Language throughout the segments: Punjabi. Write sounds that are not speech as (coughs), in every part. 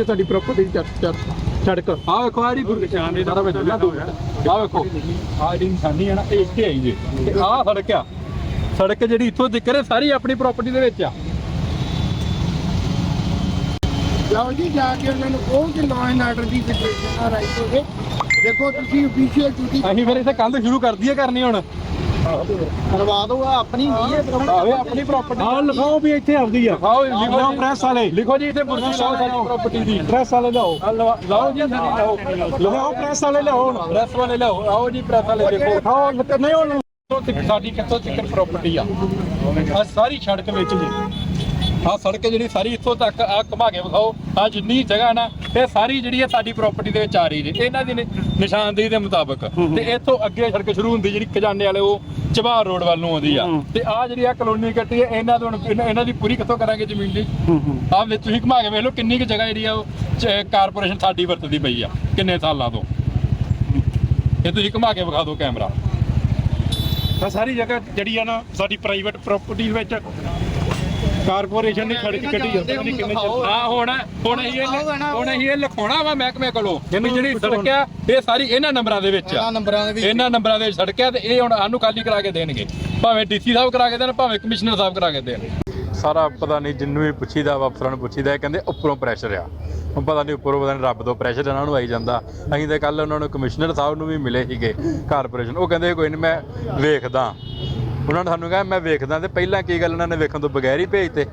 ਇਹ ਸਾਡੀ ਪ੍ਰਾਪਰਟੀ ਸੜਕ। ਆ ਵੇਖੋ ਆੜੀ ਨਿਸ਼ਾਨ ਦੇ ਸਾਰਾ ਵਿੱਚ ਨਾ ਦੋ ਆ ਵੇਖੋ। ਆ ਜਿਹੜੀ ਨਿਸ਼ਾਨੀ ਹੈ ਨਾ ਇਹ ਇੱਥੇ ਆਈ ਜੇ। ਤੇ ਆ ਸੜਕ ਆ। ਸੜਕ ਜਿਹੜੀ ਇੱਥੋਂ ਜ਼ਿਕਰ ਹੈ ਸਾਰੀ ਆਪਣੀ ਪ੍ਰਾਪਰਟੀ ਦੇ ਵਿੱਚ ਆ। ਜਾਓ ਜੀ ਜਾ ਕੇ ਉਹਨਾਂ ਨੂੰ ਕਹੋ ਕਿ ਲਾਅ ਐਂਡ ਆਰਡਰ ਦੀ ਸਿਚੁਏਸ਼ਨ ਆ ਰਾਈਟ ਹੋਵੇ। ਦੇਖੋ ਤੁਸੀਂ ਅਫੀਸ਼ੀਅਲ ਡਿਊਟੀ ਅਸੀਂ ਫਿਰ ਇੱਥੇ ਕੰਧ ਸ਼ੁਰੂ ਕਰ ਦਈਏ ਕਰਨੀ ਹੁਣ। ਕਰਵਾ ਆਹ ਆਪਣੀ ਨਹੀਂ ਹੈ ਆਵੇ ਆਪਣੀ ਪ੍ਰਾਪਰਟੀ ਆਹ ਲਿਖਾਓ ਵੀ ਇੱਥੇ ਆਉਂਦੀ ਆ। ਆਓ ਲਿਖੋ ਲਿਖਾਓ ਜੀ। ਪ੍ਰੈਸ ਵਾਲੇ। ਲਿਖੋ ਜੀ ਇੱਥੇ ਬੁਰਜੀ ਲਾਓ ਸਾਡੀ ਪ੍ਰਾਪਰਟੀ ਦੀ ਪ੍ਰੈਸ ਵਾਲੇ ਲਵਾ- ਲਾਓ ਜੀ ਸਾਡੀ ਲਾਓ ਲਿਖਾਓ ਪ੍ਰੈਸ ਵਾਲੇ ਹੁਣ। ਪ੍ਰੈਸ ਵਾਲੇ ਲਿਆਓ। ਆਓ ਜੀ ਪ੍ਰੈਸ ਵਾਲੇ ਦੇਖੋ। ਲਿਖਾਓ ਨਹੀਂ ਤੱਕ ਸਾਡੀ ਕਿੱਥੋਂ ਤੱਕ ਪ੍ਰਾਪਰਟੀ ਆ? ਆ ਸਾਰੀ ਸੜਕ ਵਿੱਚ ਜੀ। ਆ ਸੜਕ ਜਿਹੜੀ ਸਾਰੀ ਇੱਥੋਂ ਤੱਕ ਆ ਘੁਮਾ ਕੇ ਵਿਖਾਓ। ਆ ਜਿੰਨੀ ਜਗ੍ਹਾ ਨਾ ਇਹ ਸਾਰੀ ਜਿਹੜੀ ਹੈ ਸਾਡੀ ਪ੍ਰਾਪਰਟੀ ਦੇ ਵਿੱਚ ਆ ਰਹੀ ਜੀ। ਇਹਨਾਂ ਦੀ ਨਿਸ਼ਾਨਦੇਹੀ ਦੇ ਮੁਤਾਬਕ। ਤੇ ਇੱਥੋਂ ਅੱਗੇ ਸੜਕ ਸ਼ੁਰੂ ਹੁੰਦੀ ਜਿਹੜੀ ਖਜ਼ਾਨੇ ਵਾਲੇ ਉਹ ਚਬਾਰ ਰੋਡ ਵੱਲ ਨੂੰ ਆਉਂਦੀ ਆ। ਤੇ ਆ ਜਿਹੜੀ ਆ ਕਲੋਨੀ ਕੱਟੀ ਹੈ ਇਹਨਾਂ ਤੋਂ ਇਹਨਾਂ ਦੀ ਪੂਰੀ ਕਿੱਥੋਂ ਕਰਾਂਗੇ ਜ਼ਮੀਨ ਦੀ? ਆ ਵਿੱਚ ਤੁਸੀਂ ਘੁਮਾ ਕੇ ਵੇਖ ਲਓ ਕਿੰਨੀ ਕੁ ਜਗ੍ਹਾ ਜਿਹੜੀ ਆ ਉਹ ਕਾਰਪੋਰੇਸ਼ਨ ਸਾਡੀ ਵਰਤਦੀ ਪਈ ਆ ਕਿੰਨੇ ਸਾਲਾਂ ਤੋਂ। ਇਹ ਤੁਸੀਂ ਘੁਮਾ ਕੇ ਵਿਖਾ ਦਿਓ ਕੈਮਰਾ ਆ ਸਾਰੀ ਜਗ੍ਹਾ ਜਿਹੜੀ ਆ ਨਾ ਸਾਡੀ ਪ੍ਰਾਈਵੇਟ ਪ੍ਰਾਪਰਟੀ ਵਿੱਚ ਕਾਰਪੋਰੇਸ਼ਨ ਦੀ ਸੜਕ ਕੱਢੀ ਆ। ਪਤਾ ਨਹੀਂ ਕਿੰਨੇ ਚਿਰ ਆ ਹੁਣ ਹੁਣ ਅਸੀਂ ਇਹ ਹੁਣ ਅਸੀਂ ਇਹ ਲਿਖਾਉਣਾ ਵਾ ਮਹਿਕਮੇ ਕੋਲੋਂ ਇਹਨੂੰ ਜਿਹੜੀ ਸੜਕ ਆ ਇਹ ਸਾਰੀ ਇਹਨਾਂ ਨੰਬਰਾਂ ਦੇ ਵਿੱਚ ਆ। ਨੰਬਰਾਂ ਦੇ ਵਿੱਚ। ਇਹਨਾਂ ਨੰਬਰਾਂ ਦੇ ਵਿੱਚ ਸੜਕ ਆ ਤੇ ਇਹ ਹੁਣ ਸਾਨੂੰ ਖਾਲੀ ਕਰਾ ਕੇ ਦੇਣਗੇ। ਭਾਵੇਂ ਡੀਸੀ ਸਾਹਿਬ ਕਰਾ ਕੇ ਦੇਣ ਭਾਵੇਂ ਕਮਿਸ਼ਨਰ ਸਾਹਿਬ ਕਰਾ ਕੇ ਦੇਣ। ਸਾਰਾ ਪਤਾ ਨਹੀਂ ਜਿੰਨੂੰ ਵੀ ਪੁੱਛੀਦਾ ਵਾ ਅਫਸਰਾਂ ਨੂੰ ਪੁੱਛੀਦਾ ਇਹ ਕਹਿੰਦੇ ਉੱਪਰੋਂ ਪ੍ਰੈਸ਼ਰ ਆ। ਹੁਣ ਪਤਾ ਨਹੀਂ ਉੱਪਰੋਂ ਪਤਾ ਨਹੀਂ ਰੱਬ ਤੋਂ ਪ੍ਰੈਸ਼ਰ ਇਹਨਾਂ ਨੂੰ ਆਈ ਜਾਂਦਾ। ਅਸੀਂ ਤਾਂ ਕੱਲ ਉਹਨਾਂ ਨੂੰ ਕਮਿਸ਼ਨਰ ਸਾਹਿਬ ਨੂੰ ਵੀ ਮਿਲੇ ਸੀਗੇ ਕਾਰਪੋਰੇਸ਼ਨ। ਉਹ ਕਹਿੰਦੇ ਕੋਈ ਨਹੀਂ ਮੈਂ ਵੇਖਦਾ। ਉਹਨਾਂ ਨੇ ਸਾਨੂੰ ਕਿਹਾ ਮੈਂ ਵੇਖਦਾ ਤੇ ਪਹਿਲਾਂ ਕੀ ਗੱਲ ਉਹਨਾਂ ਨੇ ਵੇਖਣ ਤੋਂ ਬਗੈਰ ਹੀ ਭੇਜਤੇ।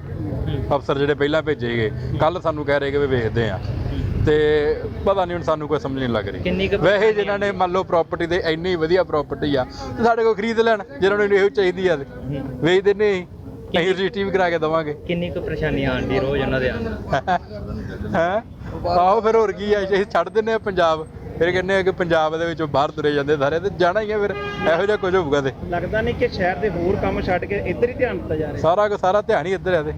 ਅਫਸਰ ਜਿਹੜੇ ਪਹਿਲਾਂ ਭੇਜੇ ਗਏ। ਕੱਲ ਸਾਨੂੰ ਕਹਿ ਰਹੇ ਕਿ ਵੀ ਵੇਖਦੇ ਆ ਤੇ ਪਤਾ ਨਹੀਂ ਹੁਣ ਸਾਨੂੰ ਕੋਈ ਸਮਝ ਨਹੀਂ ਲੱਗ ਰਹੀ। ਵੈਸੇ ਜਿਨ੍ਹਾਂ ਨੇ ਮੰਨ ਲਓ ਪ੍ਰਾਪਰਟੀ ਦੇ ਇੰਨੀ ਵਧੀਆ ਪ੍ਰਾਪਰਟੀ ਆ ਤੇ ਸਾਡੇ ਕੋਲ ਖਰੀਦ ਲੈਣ ਜਿਹਨਾਂ ਨੂੰ ਇਹੋ ਚਾਹੀਦੀ ਆ ਵੇਚ ਦਿੰਨੇ ਅਸੀਂ ਅਸੀਂ ਰਜਿਸਟਰੀ ਵੀ ਕਰਾ ਕੇ ਦਵਾਂਗੇ। ਕਿੰਨੀ ਕੁ ਪਰੇਸ਼ਾਨੀ ਆਉਂਦੀ ਰੋਜ਼ ਉਹਨਾਂ ਦੇ ਆਉਣ ਹੈ? ਆਹੋ ਫਿਰ ਹੋਰ ਕੀ ਆ ਅਸੀਂ ਛੱਡ ਦਿੰਨੇ ਆ ਪੰਜਾਬ। ਫਿਰ ਕਹਿੰਦੇ ਆ ਕਿ ਪੰਜਾਬ ਦੇ ਵਿੱਚੋਂ ਬਾਹਰ ਤੁਰੇ ਜਾਂਦੇ ਸਾਰੇ ਤੇ ਜਾਣਾ ਹੀ ਆ ਫਿਰ ਇਹੋ ਜਿਹਾ ਕੁਝ ਹੋਊਗਾ ਤੇ। ਲੱਗਦਾ ਨਹੀਂ ਕਿ ਸ਼ਹਿਰ ਦੇ ਹੋਰ ਕੰਮ ਛੱਡ ਕੇ ਇੱਧਰ ਹੀ ਧਿਆਨ ਦਿੱਤਾ ਜਾ ਸਾਰਾ ਕੁ ਸਾਰਾ ਧਿਆਨ ਹੀ ਇੱਧਰ ਆ ਤੇ।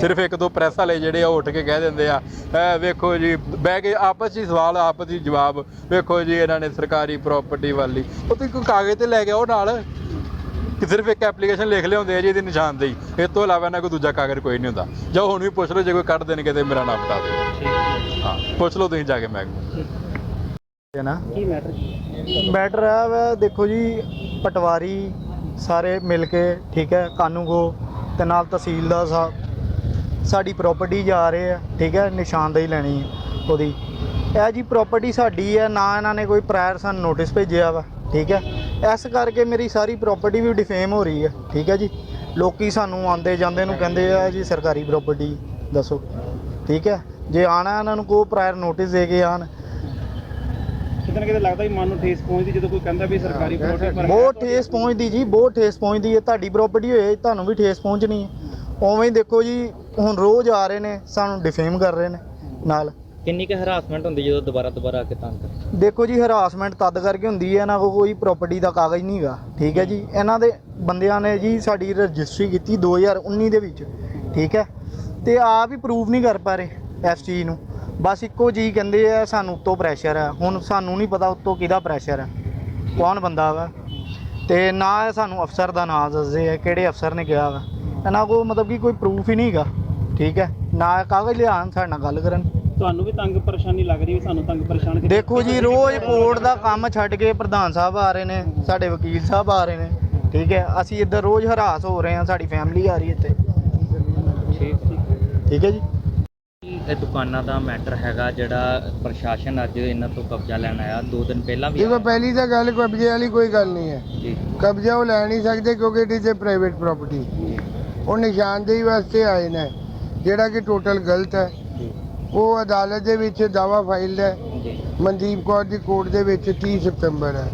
ਸਿਰਫ ਇੱਕ ਦੋ ਪ੍ਰੈਸ ਵਾਲੇ ਜਿਹੜੇ ਆ ਉਹ ਉੱਠ ਕੇ ਕਹਿ ਦਿੰਦੇ ਆ ਵੇਖੋ ਜੀ ਬਹਿ ਕੇ ਆਪਸ 'ਚ ਹੀ ਸਵਾਲ ਆਪਸ 'ਚ ਹੀ ਜਵਾਬ ਵੇਖੋ ਜੀ ਇਹਨਾਂ ਨੇ ਸਰਕਾਰੀ ਪ੍ਰਾਪਰਟੀ ਵਾਲੀ ਉਹ ਤੁਸੀਂ ਕੋਈ ਕਾਗਜ਼ ਤੇ ਲੈ ਕੇ ਆਓ ਨਾਲ ਕਿ ਸਿਰਫ ਇੱਕ ਐਪਲੀਕੇਸ਼ਨ ਲਿਖ ਲਿਆਉਂਦੇ ਆ ਜੀ ਇਹਦੀ ਨਿਸ਼ਾਨਦੇਹੀ। ਇਸ ਤੋਂ ਇਲਾਵਾ ਇਹਨਾਂ ਕੋਈ ਦੂਜਾ ਕਾਗਜ਼ ਕੋਈ ਨਹੀਂ ਹੁੰਦਾ। ਜਾਓ ਹੁਣ ਵੀ ਪੁੱਛ ਲਓ ਜੇ ਕੋਈ ਕੱਢ ਦੇਣਗੇ ਤੇ ਮੇਰਾ ਨਾਮ ਬਤਾ ਦਿਓ। ਹਾਂ। ਪੁੱਛ ਲਓ ਤੁਸੀਂ ਜਾ ਕੇ ਮੈਂ ਹੈ ਨਾ? ਕੀ ਮੈਟਰ ਮੈਟਰ ਹੈ ਵਾ ਦੇਖੋ ਜੀ ਪਟਵਾਰੀ ਸਾਰੇ ਮਿਲ ਕੇ ਠੀਕ ਹੈ ਕਾਨੂੰਗੋ ਤੇ ਨਾਲ ਤਹਿਸੀਲਦਾਰ ਸਾਹਿਬ ਸਾਡੀ ਪ੍ਰਾਪਰਟੀ ਜਾ ਰਹੇ ਆ ਠੀਕ ਹੈ ਨਿਸ਼ਾਨਦੇਹੀ ਲੈਣੀ ਹੈ ਉਹਦੀ। ਇਹ ਜੀ ਪ੍ਰਾਪਰਟੀ ਸਾਡੀ ਹੈ ਨਾ ਇਹਨਾਂ ਨੇ ਕੋਈ ਪ੍ਰਾਇਰ ਸਾਨੂੰ ਨੋਟਿਸ ਭੇਜਿਆ ਵਾ ਠੀਕ ਹੈ। ਇਸ ਕਰਕੇ ਮੇਰੀ ਸਾਰੀ ਪ੍ਰਾਪਰਟੀ ਵੀ ਡਿਫੇਮ ਹੋ ਰਹੀ ਹੈ ਠੀਕ ਹੈ ਜੀ। ਲੋਕੀ ਸਾਨੂੰ ਆਉਂਦੇ ਜਾਂਦੇ ਨੂੰ ਕਹਿੰਦੇ ਆ ਜੀ ਸਰਕਾਰੀ ਪ੍ਰਾਪਰਟੀ ਦੱਸੋ ਠੀਕ ਹੈ। ਜੇ ਆਣਾ ਇਹਨਾਂ ਨੂੰ ਕੋਈ ਪ੍ਰਾਇਰ ਨੋਟਿਸ ਦੇ ਕੇ ਆਣ ਕਿਤੇ ਨਾ ਕਿਤੇ ਲੱਗਦਾ ਵੀ ਮਨ ਨੂੰ ਠੇਸ ਪਹੁੰਚਦੀ ਜਦੋਂ ਕੋਈ ਕਹਿੰਦਾ ਵੀ ਸਰਕਾਰੀ ਪ੍ਰਾਪਰਟੀ ਪਰ ਬਹੁਤ ਠੇਸ ਪਹੁੰਚਦੀ ਜੀ ਬਹੁਤ ਠੇਸ ਪਹੁੰਚਦੀ ਹੈ ਤੁਹਾਡੀ ਪ੍ਰਾਪਰਟੀ ਹੋਏ ਤੁਹਾਨੂੰ ਵੀ ਠੇਸ ਪਹੁੰਚਣੀ ਹੈ। ਉਵੇਂ ਹੀ ਦੇਖੋ ਜੀ ਹੁਣ ਰੋਜ਼ ਆ ਰਹੇ ਨੇ ਸਾਨੂੰ ਡਿਫੇਮ ਕਰ ਰਹੇ ਨੇ ਨਾਲ। ਕਿੰਨੀ ਕੁ ਹਰਾਸਮੈਂਟ ਹੁੰਦੀ ਜਦੋਂ ਦੁਬਾਰਾ ਦੁਬਾਰਾ ਆ ਕੇ ਤੰਗ ਕਰਦੇ? ਦੇਖੋ ਜੀ ਹਰਾਸਮੈਂਟ ਤਦ ਕਰਕੇ ਹੁੰਦੀ ਹੈ ਇਹਨਾਂ ਕੋਲ ਕੋਈ ਪ੍ਰਾਪਰਟੀ ਦਾ ਕਾਗਜ਼ ਨਹੀਂ ਹੈਗਾ ਠੀਕ ਹੈ ਜੀ ਇਹਨਾਂ ਦੇ ਬੰਦਿਆਂ ਨੇ ਜੀ ਸਾਡੀ ਰਜਿਸਟਰੀ ਕੀਤੀ 2019 ਦੇ ਵਿੱਚ। ਠੀਕ ਹੈ ਤੇ ਆਪ ਹੀ ਪ੍ਰੂਵ ਨਹੀਂ ਕਰ ਪਾ ਰਹੇ ਇਸ ਚੀਜ਼ ਨੂੰ। ਬਸ ਇੱਕੋ ਜੀ ਕਹਿੰਦੇ ਆ ਸਾਨੂੰ ਉੱਤੋਂ ਪ੍ਰੈਸ਼ਰ ਹੈ ਹੁਣ ਸਾਨੂੰ ਨਹੀਂ ਪਤਾ ਉੱਤੋਂ ਕਿਹਦਾ ਪ੍ਰੈਸ਼ਰ ਹੈ ਕੌਣ ਬੰਦਾ ਵਾ? ਤੇ ਨਾ ਸਾਨੂੰ ਅਫਸਰ ਦਾ ਨਾਮ ਦੱਸਦੇ ਆ ਕਿਹੜੇ ਅਫਸਰ ਨੇ ਕਿਹਾ ਵਾ। ਇਹਨਾਂ ਕੋਲ ਮਤਲਬ ਕਿ ਕੋਈ ਪ੍ਰੂਫ ਹੀ ਨਹੀਂ ਹੈਗਾ। ਠੀਕ ਹੈ? ਨਾ ਕਾਗਜ਼ ਲਿਆਉਣ ਸਾਡੇ ਨਾਲ ਗੱਲ ਕਰਨ। ਤੁਹਾਨੂੰ ਵੀ ਤੰਗ ਪਰੇਸ਼ਾਨੀ ਲੱਗ ਰਹੀ ਵੀ ਸਾਨੂੰ ਤੰਗ ਪਰੇਸ਼ਾਨ ਕੀਤਾ ਦੇਖੋ ਜੀ ਰੋਜ਼ ਕੋਰਟ ਦਾ ਕੰਮ ਛੱਡ ਕੇ ਪ੍ਰਧਾਨ ਸਾਹਿਬ ਆ ਰਹੇ ਨੇ ਸਾਡੇ ਵਕੀਲ ਸਾਹਿਬ ਆ ਰਹੇ ਨੇ। ਠੀਕ ਹੈ? ਅਸੀਂ ਇੱਧਰ ਰੋਜ਼ ਹਰਾਸ ਹੋ ਰਹੇ ਹਾਂ ਸਾਡੀ ਫੈਮਿਲੀ ਆ ਰਹੀ ਇੱਥੇ। ਠੀਕ ਹੈ ਜੀ? ਇਹ ਦੁਕਾਨਾਂ ਦਾ ਮੈਟਰ ਹੈਗਾ ਜਿਹੜਾ ਪ੍ਰਸ਼ਾਸਨ ਅੱਜ ਇਹਨਾਂ ਤੋਂ ਕਬਜ਼ਾ ਲੈਣ ਆਇਆ। ਦੋ ਦਿਨ ਪਹਿਲਾਂ ਵੀ ਦੇਖੋ। ਪਹਿਲੀ ਤਾਂ ਗੱਲ ਕਬਜ਼ੇ ਵਾਲੀ ਕੋਈ ਗੱਲ ਨਹੀਂ ਹੈ। ਜੀ। ਕਬਜ਼ਾ ਉਹ ਲੈ ਨਹੀਂ ਸਕਦੇ ਕਿਉਂਕਿ ਇਜ਼ ਅ ਪ੍ਰਾਈਵੇਟ ਪ੍ਰਾਪਰਟੀ ਉਹ ਨਿਸ਼ਾਨਦੇਹੀ ਵਾਸਤੇ ਆਏ ਨੇ ਜਿਹੜਾ ਕਿ ਟੋਟਲ ਗਲਤ ਹੈ। ਉਹ ਅਦਾਲਤ ਦੇ ਵਿੱਚ ਦਾਵਾ ਫਾਈਲ ਹੈ। ਜੀ। ਮਨਦੀਪ ਕੌਰ ਦੀ ਕੋਰਟ ਦੇ ਵਿੱਚ 30 ਸਤੰਬਰ ਹੈ।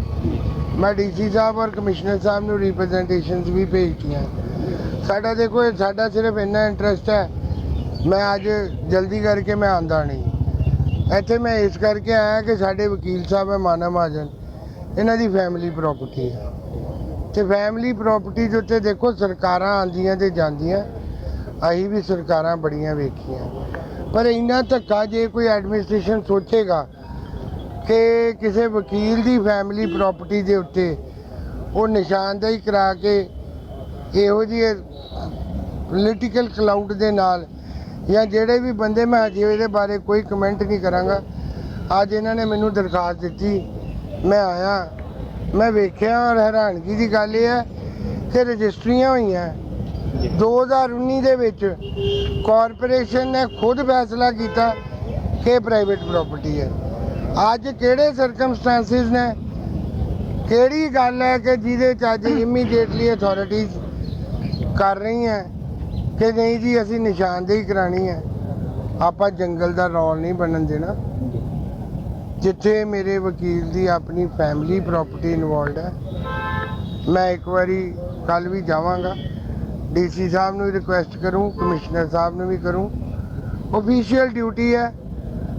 ਮੈਂ ਡੀਸੀ ਸਾਹਿਬ ਔਰ ਕਮਿਸ਼ਨਰ ਸਾਹਿਬ ਨੂੰ ਰਿਪਰੈਜ਼ੈਂਟੇਸ਼ਨਸ ਵੀ ਭੇਜਤੀਆਂ। ਸਾਡਾ ਦੇਖੋ ਇਹ ਸਾਡਾ ਸਿਰਫ ਇੰਨਾ ਇੰਟਰਸਟ ਹੈ ਮੈਂ ਅੱਜ ਜਲਦੀ ਕਰਕੇ ਮੈਂ ਆਂਦਾ ਨਹੀਂ। ਇੱਥੇ ਮੈਂ ਇਸ ਕਰਕੇ ਆਇਆ ਕਿ ਸਾਡੇ ਵਕੀਲ ਸਾਹਿਬ ਹੈ ਮਾਨਾ ਮਹਾਜਨ। ਇਹਨਾਂ ਦੀ ਫੈਮਿਲੀ ਪ੍ਰਾਪਰਟੀ ਹੈ। ਤੇ ਫੈਮਿਲੀ ਪ੍ਰਾਪਰਟੀ ਦੇ ਉੱਤੇ ਦੇਖੋ, ਸਰਕਾਰਾਂ ਆਉਂਦੀਆਂ ਤੇ ਜਾਂਦੀਆਂ। ਅਸੀਂ ਵੀ ਸਰਕਾਰਾਂ ਬੜੀਆਂ ਵੇਖੀਆਂ। ਪਰ ਇੰਨਾ ਧੱਕਾ ਜੇ ਕੋਈ ਐਡਮਿਨਿਸਟ੍ਰੇਸ਼ਨ ਸੋਚੇਗਾ ਕਿ ਕਿਸੇ ਵਕੀਲ ਦੀ ਫੈਮਿਲੀ ਪ੍ਰਾਪਰਟੀ ਦੇ ਉੱਤੇ ਉਹ ਨਿਸ਼ਾਨਦੇਹੀ ਕਰਾ ਕੇ ਇਹੋ ਜਿਹੇ ਪੋਲੀਟੀਕਲ ਕਲਾਊਡ ਦੇ ਨਾਲ ਜਾਂ ਜਿਹੜੇ ਵੀ ਬੰਦੇ ਮੈਂ ਅਜੇ ਇਹਦੇ ਬਾਰੇ ਕੋਈ ਕਮੈਂਟ ਨਹੀਂ ਕਰਾਂਗਾ। ਅੱਜ ਇਹਨਾਂ ਨੇ ਮੈਨੂੰ ਦਰਖਾਸਤ ਦਿੱਤੀ। ਮੈਂ ਆਇਆ। ਮੈਂ ਵੇਖਿਆ ਔਰ ਹੈਰਾਨਗੀ ਦੀ ਗੱਲ ਇਹ ਹੈ ਕਿ ਰਜਿਸਟਰੀਆਂ ਹੋਈਆਂ। 2019 ਦੇ ਵਿੱਚ ਕਾਰਪੋਰੇਸ਼ਨ ਨੇ ਖੁਦ ਫੈਸਲਾ ਕੀਤਾ ਕਿ ਪ੍ਰਾਈਵੇਟ ਪ੍ਰਾਪਰਟੀ ਹੈ। ਅੱਜ ਕਿਹੜੇ ਸਰਕਮਸਟੈਂਸਿਸ ਨੇ? ਕਿਹੜੀ ਗੱਲ ਹੈ ਕਿ ਜਿਹਦੇ ਚ ਅੱਜ (coughs) ਇਮੀਡੀਏਟਲੀ ਅਥਾਰਟੀਜ਼ ਕਰ ਰਹੀਆਂ? ਕਿ ਨਹੀਂ ਜੀ, ਅਸੀਂ ਨਿਸ਼ਾਨਦੇਹੀ ਕਰਾਣੀ ਹੈ। ਆਪਾਂ ਜੰਗਲ ਦਾ ਰੌਲ ਨਹੀਂ ਬਣਨ ਦੇਣਾ। ਜਿੱਥੇ ਮੇਰੇ ਵਕੀਲ ਦੀ ਆਪਣੀ ਫੈਮਿਲੀ ਪ੍ਰਾਪਰਟੀ ਇਨਵੋਲਡ ਹੈ। ਮੈਂ ਇੱਕ ਵਾਰੀ ਕੱਲ ਵੀ ਜਾਵਾਂਗਾ। ਡੀਸੀ ਸਾਹਿਬ ਨੂੰ ਰਿਕੁਐਸਟ ਕਰੂੰ, ਕਮਿਸ਼ਨਰ ਸਾਹਿਬ ਨੂੰ ਵੀ ਕਰੂੰ। ਅਫੀਸ਼ੀਅਲ ਡਿਊਟੀ ਹੈ।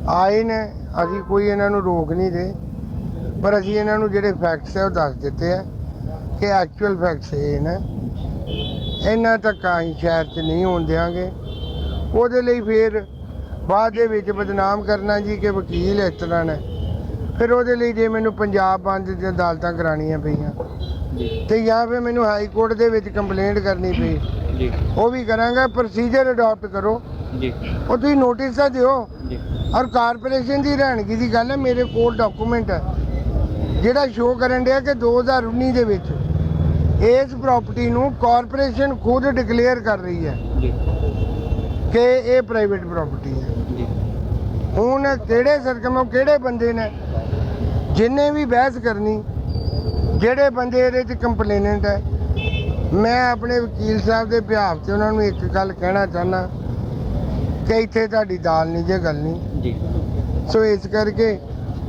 ਆਏ ਨੇ, ਅਸੀਂ ਕੋਈ ਇਹਨਾਂ ਨੂੰ ਰੋਕ ਨਹੀਂ ਦੇ। ਪਰ ਅਸੀਂ ਇਹਨਾਂ ਨੂੰ ਜਿਹੜੇ ਫੈਕਟਸ ਹੈ ਉਹ ਦੱਸ ਦਿੱਤੇ ਆ ਕਿ ਐਕਚੁਅਲ ਫੈਕਟਸ ਇਹ ਨੇ। ਇਹਨਾਂ ਤੱਕ ਅਸੀਂ ਸ਼ਹਿਰ 'ਚ ਨਹੀਂ ਹੋਣ ਦਿਆਂਗੇ। ਉਹਦੇ ਲਈ ਫਿਰ ਬਾਅਦ ਦੇ ਵਿੱਚ ਬਦਨਾਮ ਕਰਨਾ ਜੀ ਕਿ ਵਕੀਲ ਇਸ ਤਰ੍ਹਾਂ ਨੇ। ਫਿਰ ਉਹਦੇ ਲਈ ਜੇ ਮੈਨੂੰ ਪੰਜਾਬ ਬੰਦ ਦੀਆਂ ਅਦਾਲਤਾਂ ਕਰਾਉਣੀਆਂ ਪਈਆਂ ਤੇ ਜਾਂ ਫਿਰ ਮੈਨੂੰ ਹਾਈ ਕੋਰਟ ਦੇ ਵਿੱਚ ਕੰਪਲੇਂਟ ਕਰਨੀ ਪਈ ਜੀ। ਉਹ ਵੀ ਕਰਾਂਗਾ ਪ੍ਰੋਸੀਜਰ ਅਡਾਪਟ ਕਰੋ। ਜੀ। ਉਹ ਤੁਸੀਂ ਨੋਟਿਸ ਤਾਂ ਦਿਓ। ਜੀ। ਔਰ ਕਾਰਪੋਰੇਸ਼ਨ ਦੀ ਰਹਿਣਗੀ ਦੀ ਗੱਲ ਹੈ ਮੇਰੇ ਕੋਲ ਡਾਕੂਮੈਂਟ ਹੈ। ਜਿਹੜਾ ਸ਼ੋਅ ਕਰਨ ਡਿਆ ਕਿ 2019 ਦੇ ਵਿੱਚ। ਇਸ ਪ੍ਰਾਪਰਟੀ ਨੂੰ ਕਾਰਪੋਰੇਸ਼ਨ ਖੁਦ ਡਿਕਲੇਅਰ ਕਰ ਰਹੀ ਹੈ ਜੀ। ਕਿ ਇਹ ਪ੍ਰਾਈਵੇਟ ਪ੍ਰਾਪਰਟੀ ਹੈ। ਜੀ। ਹੁਣ ਕਿਹੜੇ ਸਰਕਮ ਕਿਹੜੇ ਬੰਦੇ ਨੇ ਜਿੰਨੇ ਵੀ ਬਹਿਸ ਕਰਨੀ ਜਿਹੜੇ ਬੰਦੇ ਇਹਦੇ ਚ ਕੰਪਲੇਨੈਂਟ ਹੈ ਮੈਂ ਆਪਣੇ ਵਕੀਲ ਸਾਹਿਬ ਦੇ ਬਿਹਾਫ ਤੇ ਉਹਨਾਂ ਨੂੰ ਇੱਕ ਗੱਲ ਕਹਿਣਾ ਚਾਹਨਾ ਕਿ ਇੱਥੇ ਤੁਹਾਡੀ ਦਾਲ ਨਹੀਂ ਜੇ ਗੱਲ ਨਹੀਂ। ਜੀ। ਸੋ ਇਸ ਕਰਕੇ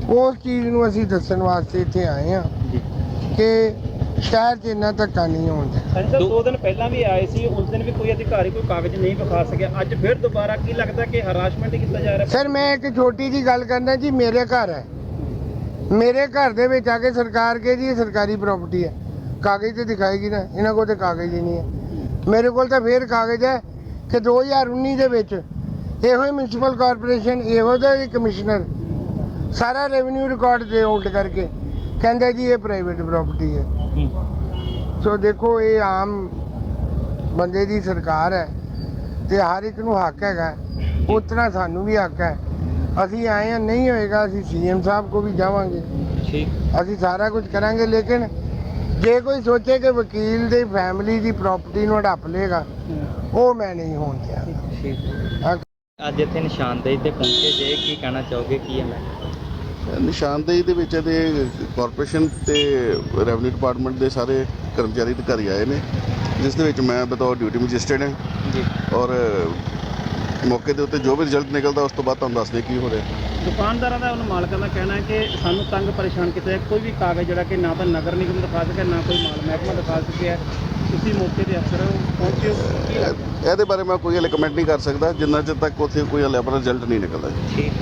ਉਸ ਚੀਜ਼ ਨੂੰ ਅਸੀਂ ਦੱਸਣ ਵਾਸਤੇ ਇੱਥੇ ਆਏ ਹਾਂ ਜੀ। ਕਿ ਸ਼ਹਿਰ 'ਚ ਇੰਨਾ ਧੱਕਾ ਨਹੀਂ ਹੁੰਦਾ। ਸੰਜਾ ਦੋ ਦਿਨ ਪਹਿਲਾਂ ਵੀ ਆਏ ਸੀ ਉਸ ਦਿਨ ਵੀ ਕੋਈ ਅਧਿਕਾਰੀ ਕੋਈ ਕਾਗਜ਼ ਨਹੀਂ ਵਿਖਾ ਸਕਿਆ। ਅੱਜ ਫਿਰ ਦੁਬਾਰਾ ਕੀ ਲੱਗਦਾ ਕਿ ਹਰਾਸਮੈਂਟ ਕੀਤਾ ਜਾ ਰਿਹਾ? ਸਰ ਮੈਂ ਇੱਕ ਛੋਟੀ ਜੀ ਗੱਲ ਕਰਨਾ ਜੀ ਮੇਰੇ ਘਰ ਹੈ। ਮੇਰੇ ਘਰ ਦੇ ਵਿੱਚ ਆ ਕੇ ਸਰਕਾਰ ਕੇ ਜੀ ਇਹ ਸਰਕਾਰੀ ਪ੍ਰਾਪਰਟੀ ਹੈ। ਕਾਗਜ਼ ਤੇ ਦਿਖਾਏਗੀ ਨਾ ਇਹਨਾਂ ਕੋਲ ਤੇ ਕਾਗਜ਼ ਹੀ ਨਹੀਂ ਹੈ। ਮੇਰੇ ਕੋਲ ਤਾਂ ਫੇਰ ਕਾਗਜ਼ ਹੈ ਕਿ 2019 ਦੇ ਵਿੱਚ ਇਹੋ ਹੀ ਮਿਊਨਿਸਪਲ ਕਾਰਪੋਰੇਸ਼ਨ ਇਹੋ ਦਾ ਕਮਿਸ਼ਨਰ ਸਾਰਾ ਰੈਵਨਿਊ ਰਿਕਾਰਡ ਦੇ ਉਲਟ ਕਰਕੇ ਕਹਿੰਦਾ ਜੀ ਇਹ ਪ੍ਰਾਈਵੇਟ ਪ੍ਰਾਪਰਟੀ ਹੈ। ਸੋ ਦੇਖੋ ਇਹ ਆਮ ਬੰਦੇ ਦੀ ਸਰਕਾਰ ਹੈ ਤੇ ਹਰ ਇੱਕ ਨੂੰ ਹੱਕ ਹੈਗਾ। ਉਤਨਾ ਸਾਨੂੰ ਵੀ ਹੱਕ ਹੈ। ਅਸੀਂ ਆਏ ਹਾਂ ਨਹੀਂ ਹੋਏਗਾ ਅਸੀਂ ਸੀਐਮ ਸਾਹਿਬ ਕੋ ਵੀ ਜਾਵਾਂਗੇ। ਠੀਕ। ਅਸੀਂ ਸਾਰਾ ਕੁਝ ਕਰਾਂਗੇ ਲੇਕਿਨ ਜੇ ਕੋਈ ਸੋਚੇ ਕਿ ਵਕੀਲ ਦੀ ਫੈਮਿਲੀ ਦੀ ਪ੍ਰਾਪਰਟੀ ਨੂੰ ਹੜੱਪ ਲੇਗਾ ਉਹ ਮੈਂ ਨਹੀਂ ਹੋਣ ਦਿਆਂ। ਅੱਜ ਇੱਥੇ ਨਿਸ਼ਾਨਦੇਹੀ ਤੇ ਪਹੁੰਚੇ ਜੇ ਕੀ ਕਹਿਣਾ ਚਾਹੋਗੇ ਕੀ ਹੈ ਮੈਂ? ਨਿਸ਼ਾਨਦੇਹੀ ਦੇ ਵਿੱਚ ਇਹਦੇ ਕਾਰਪੋਰੇਸ਼ਨ ਤੇ ਰੈਵਨਿਊ ਡਿਪਾਰਟਮੈਂਟ ਦੇ ਸਾਰੇ ਕਰਮਚਾਰੀ ਅਧਿਕਾਰੀ ਆਏ ਨੇ ਜਿਸ ਦੇ ਵਿੱਚ ਮੈਂ ਬਤੌਰ ਡਿਊਟੀ ਮੈਜਿਸਟਰੇਟ ਹਾਂ। ਜੀ। ਔਰ ਮੌਕੇ ਦੇ ਉੱਤੇ ਜੋ ਵੀ ਰਿਜ਼ਲਟ ਨਿਕਲਦਾ ਉਸ ਤੋਂ ਬਾਅਦ ਤੁਹਾਨੂੰ ਦੱਸਦੇ ਕੀ ਹੋ ਰਿਹਾ। ਦੁਕਾਨਦਾਰਾਂ ਦਾ ਉਹਨਾਂ ਮਾਲਕਾਂ ਦਾ ਕਹਿਣਾ ਹੈ ਕਿ ਸਾਨੂੰ ਤੰਗ ਪਰੇਸ਼ਾਨ ਕੀਤਾ ਹੈ। ਕੋਈ ਵੀ ਕਾਗਜ਼ ਜਿਹੜਾ ਕਿ ਨਾ ਤਾਂ ਨਗਰ ਨਿਗਮ ਦਿਖਾ ਸਕਿਆ ਨਾ ਕੋਈ ਮਾਲ ਮਹਿਕਮਾ ਦਿਖਾ ਸਕਿਆ ਤੁਸੀਂ ਮੌਕੇ ਤੇ ਅਫਸਰ ਪਹੁੰਚੇ ਹੋ ਕੀ ਲੱਗਦਾ? ਇਹ- ਇਹਦੇ ਬਾਰੇ ਮੈਂ ਕੋਈ ਹਲੇ ਕਮੈਂਟ ਨਹੀਂ ਕਰ ਸਕਦਾ। ਜਿੰਨਾ ਚਿਰ ਤੱਕ ਉੱਥੇ ਕੋਈ ਹਲੇ ਆਪਣਾ ਰਿਜ਼ਲਟ ਨਹੀਂ ਨਿਕਲਦਾ। ਠੀਕ।